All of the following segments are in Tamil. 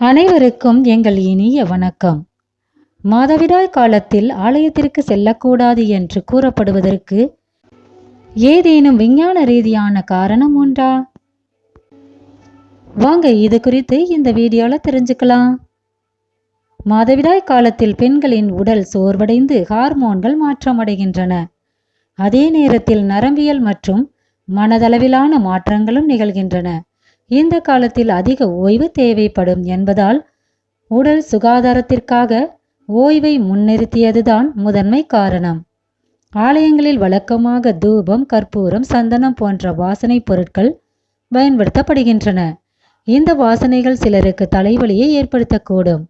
அனைவருக்கும் எங்கள் இனிய வணக்கம். மாதவிடாய் காலத்தில் ஆலயத்திற்கு செல்லக்கூடாது என்று கூறப்படுவதற்கு ஏதேனும் விஞ்ஞான ரீதியான காரணம் உண்டா? வாங்க இது குறித்து இந்த வீடியோல தெரிஞ்சுக்கலாம். மாதவிடாய் காலத்தில் பெண்களின் உடல் சோர்வடைந்து ஹார்மோன்கள் மாற்றமடைகின்றன. அதே நேரத்தில் நரம்பியல் மற்றும் மனதளவிலான மாற்றங்களும் நிகழ்கின்றன. இந்த காலத்தில் அதிக ஓய்வு தேவைப்படும் என்பதால் உடல் சுகாதாரத்திற்காக ஓய்வை முன்னிறுத்தியதுதான் முதன்மை காரணம். ஆலயங்களில் வழக்கமாக தூபம் கற்பூரம் சந்தனம் போன்ற வாசனை பொருட்கள் பயன்படுத்தப்படுகின்றன. இந்த வாசனைகள் சிலருக்கு தலைவலியை ஏற்படுத்தக்கூடும்.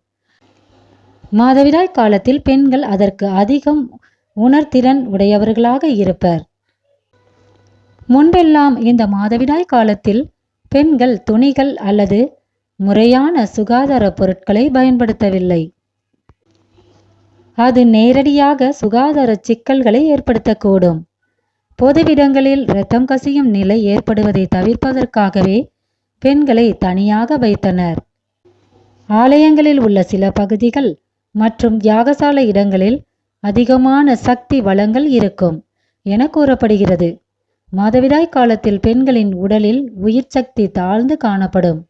மாதவிடாய் காலத்தில் பெண்கள் அதற்கு அதிகம் உணர்திறன் உடையவர்களாக இருப்பர். முன்பெல்லாம் இந்த மாதவிடாய் காலத்தில் பெண்கள் துணிகள் அல்லது முறையான சுகாதார பொருட்களை பயன்படுத்தவில்லை. அது நேரடியாக சுகாதார சிக்கல்களை ஏற்படுத்தக்கூடும். பொதுவிடங்களில் இரத்தம் கசியும் நிலை ஏற்படுவதை தவிர்ப்பதற்காகவே பெண்களை தனியாக வைத்தனர். ஆலயங்களில் உள்ள சில பகுதிகள் மற்றும் யாகசாலை இடங்களில் அதிகமான சக்தி வளங்கள் இருக்கும் என கூறப்படுகிறது. மாதவிடாய் காலத்தில் பெண்களின் உடலில் உயிர் சக்தி தாழ்ந்து காணப்படும்.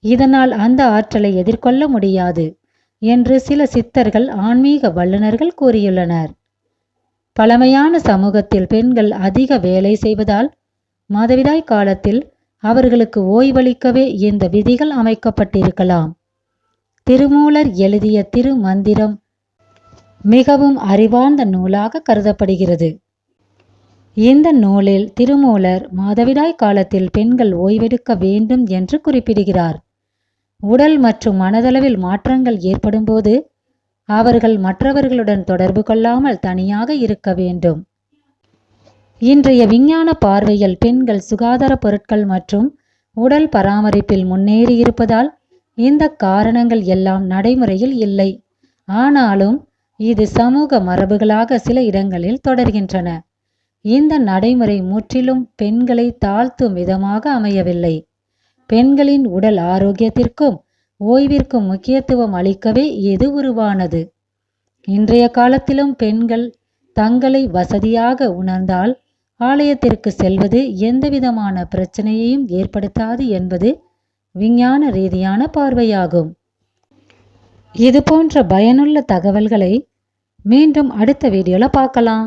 இதனால் அந்த ஆற்றலை எதிர்கொள்ள முடியாது என்று சில சித்தர்கள் ஆன்மீக வல்லுநர்கள் கூறியுள்ளனர். பழமையான சமூகத்தில் பெண்கள் அதிக வேலை செய்வதால் மாதவிடாய் காலத்தில் அவர்களுக்கு ஓய்வளிக்கவே இந்த விதிகள் அமைக்கப்பட்டிருக்கலாம். திருமூலர் எழுதிய திருமந்திரம் மிகவும் அறிவார்ந்த நூலாக கருதப்படுகிறது. இந்த நூலில் திருமூலர் மாதவிடாய் காலத்தில் பெண்கள் ஓய்வெடுக்க வேண்டும் என்று குறிப்பிடுகிறார். உடல் மற்றும் மனதளவில் மாற்றங்கள் ஏற்படும்போது அவர்கள் மற்றவர்களுடன் தொடர்பு கொள்ளாமல் தனியாக இருக்க வேண்டும். இன்றைய விஞ்ஞான பார்வையில் பெண்கள் சுகாதார பொருட்கள் மற்றும் உடல் பராமரிப்பில் முன்னேறி இருப்பதால் இந்த காரணங்கள் எல்லாம் நடைமுறையில் இல்லை. ஆனாலும் இது சமூக மரபுகளாக சில இடங்களில் தொடர்கின்றன. இந்த நடைமுறை முற்றிலும் பெண்களை தாழ்த்தும் விதமாக அமையவில்லை. பெண்களின் உடல் ஆரோக்கியத்திற்கும் ஓய்விற்கும் முக்கியத்துவம் அளிக்கவே இது உருவானது. இன்றைய காலத்திலும் பெண்கள் தங்களை வசதியாக உணர்ந்தால் ஆலயத்திற்கு செல்வது எந்தவிதமான பிரச்சனையையும் ஏற்படுத்தாது என்பது விஞ்ஞான ரீதியான பார்வையாகும். இது போன்ற பயனுள்ள தகவல்களை மீண்டும் அடுத்த வீடியோல பார்க்கலாம்.